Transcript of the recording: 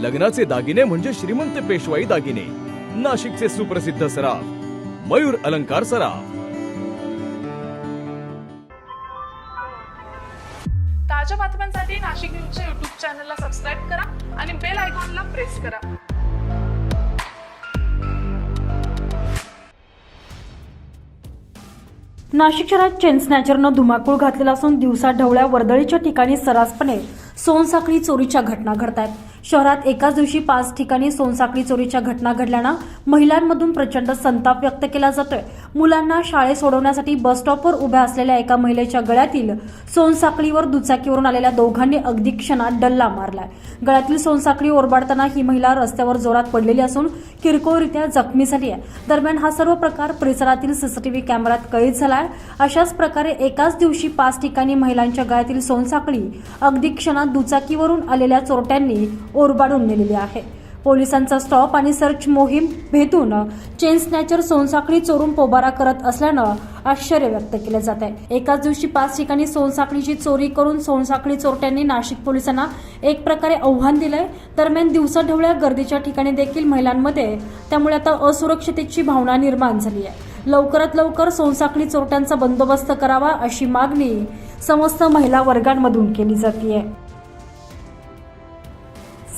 लग्नाचे दागिने म्हणजे श्रीमंत पेशवाई दागिने. नाशिकचे सुप्रसिद्ध सराफ मयूर अलंकार सराफ. ताज्या बातम्यांसाठी नाशिक न्यूजच्या युट्यूब चॅनलला सबस्क्राईब करा आणि बेल आयकॉनला प्रेस करा. नाशिक शहरात चेन स्नॅचरनं धुमाकूळ घातलेला असून दिवसा ढवळ्या वर्दळीच्या ठिकाणी सर्रासपणे सोनसाखळी चोरीच्या घटना घडत आहेत शहरात एकाच दिवशी पाच ठिकाणी सोनसाखळी चोरीच्या घटना घडल्यानं महिलांमधून प्रचंड संताप व्यक्त केला जातोय. मुलांना शाळेत सोडवण्यासाठी बसस्टॉपवर उभ्या असलेल्या एका महिलेच्या गळ्यातील सोनसाखळीवर दुचाकीवरून आलेल्या दोघांनी अगदी क्षणात डल्ला मारलाय. गळ्यातील सोनसाखळी ओरबाडताना ही महिला रस्त्यावर जोरात पडलेली असून किरकोळरित्या जखमी झाली आहे. दरम्यान हा सर्व प्रकार परिसरातील सीसीटीव्ही कॅमेऱ्यात कैद झालाय. अशाच प्रकारे एकाच दिवशी पाच ठिकाणी महिलांच्या गळ्यातील सोनसाखळी अगदी क्षणात दुचाकीवरून आलेल्या चोरट्यांनी ओरबाडून नेलेली आहे. पोलिसांचा स्टॉप आणि सर्च मोहीम भेटून चेन स्नॅचर सोनसाखळी चोरून पोबारा करत असल्यानं आश्चर्य व्यक्त केले जात आहे एकाच दिवशी पाच ठिकाणी सोनसाखळीची चोरी करून सोनसाखळी चोरट्यांनी नाशिक पोलिसांना एक प्रकारे आव्हान दिलंय. दरम्यान दिवसाढवळ्या गर्दीच्या ठिकाणी देखील महिलांमध्ये त्यामुळे आता असुरक्षितेची भावना निर्माण झाली आहे. लवकरात लवकर सोनसाखळी चोरट्यांचा बंदोबस्त करावा अशी मागणी समस्त महिला वर्गांमधून केली जाते